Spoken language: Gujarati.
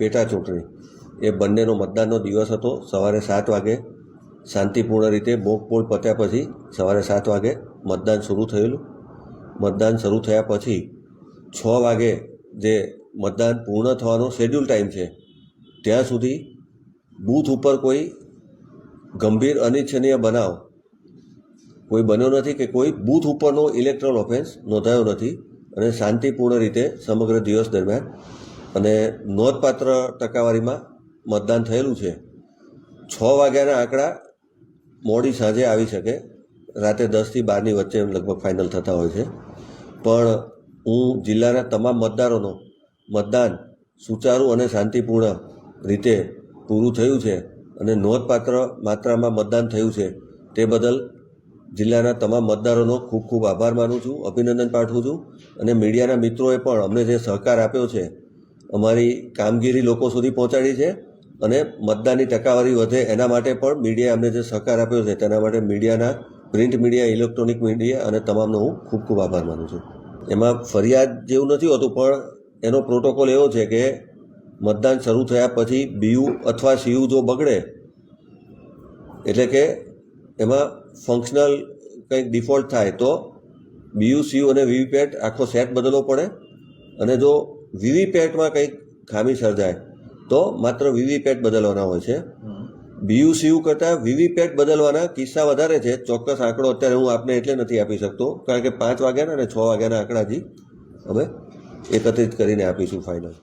પેટા ચૂંટણી. એ બંનેનો મતદાનનો દિવસ હતો. સવારે સાત વાગે શાંતિપૂર્ણ રીતે પોલ પત્યા પછી સવારે સાત વાગે મતદાન શરૂ થયેલું. મતદાન શરૂ થયા પછી છ વાગે જે મતદાન પૂર્ણ થવાનો શેડ્યુલ ટાઈમ છે, ત્યાં સુધી બૂથ ઉપર કોઈ ગંભીર અનિચ્છનીય બનાવ કોઈ બન્યો નથી કે કોઈ બૂથ ઉપરનો ઇલેક્ટ્રલ ઓફેન્સ નોંધાયો નથી અને શાંતિપૂર્ણ રીતે સમગ્ર દિવસ દરમિયાન અને નોંધપાત્ર ટકાવારીમાં મતદાન થયેલું છે. છ વાગ્યાના આંકડા મોડી સાંજે આવી શકે. રાતે દસથી બારની વચ્ચે લગભગ ફાઇનલ થતા હોય છે. પણ હું જિલ્લાના તમામ મતદારોનો મતદાન સુચારુ અને શાંતિપૂર્ણ રીતે પૂરું થયું છે અને નોંધપાત્ર માત્રામાં મતદાન થયું છે તે બદલ જિલ્લાના તમામ મતદારોનો ખૂબ ખૂબ આભાર માનું છું, અભિનંદન પાઠવું છું અને મીડિયાના મિત્રોએ પણ અમને જે સહકાર આપ્યો છે અમારી કામગીરી લોકો સુધી પહોંચાડી છે અને મતદાનની ટકાવારી વધે એના માટે પણ મીડિયાએ અમને જે સહકાર આપ્યો છે તેના માટે મીડિયાના પ્રિન્ટ મીડિયા, ઇલેક્ટ્રોનિક મીડિયા અને તમામનો હું ખૂબ ખૂબ આભાર માનું છું. એમાં ફરિયાદ જેવું નથી હોતું, પણ એનો પ્રોટોકોલ એવો છે કે મતદાન શરૂ થયા પછી બીયુ અથવા સીયુ જો બગડે, એટલે કે એમાં ફંક્શનલ કંઈક ડિફોલ્ટ થાય તો બીયુ, સીયુ અને વીવીપેટ આખો સેટ બદલવો પડે અને જો વીવીપેટમાં કંઈક ખામી સર્જાય, તો માત્ર વીવીપેટ બદલવાના હોય છે. બીયુસીયુ કરતાં વીવીપેટ બદલવાના કિસ્સા વધારે છે. ચોક્કસ આંકડો અત્યારે હું આપને એટલે નથી આપી શકતો, કારણ કે પાંચ વાગ્યાના અને છ વાગ્યાના આંકડાથી અમે એકત્રિત કરીને આપીશું ફાઇનલ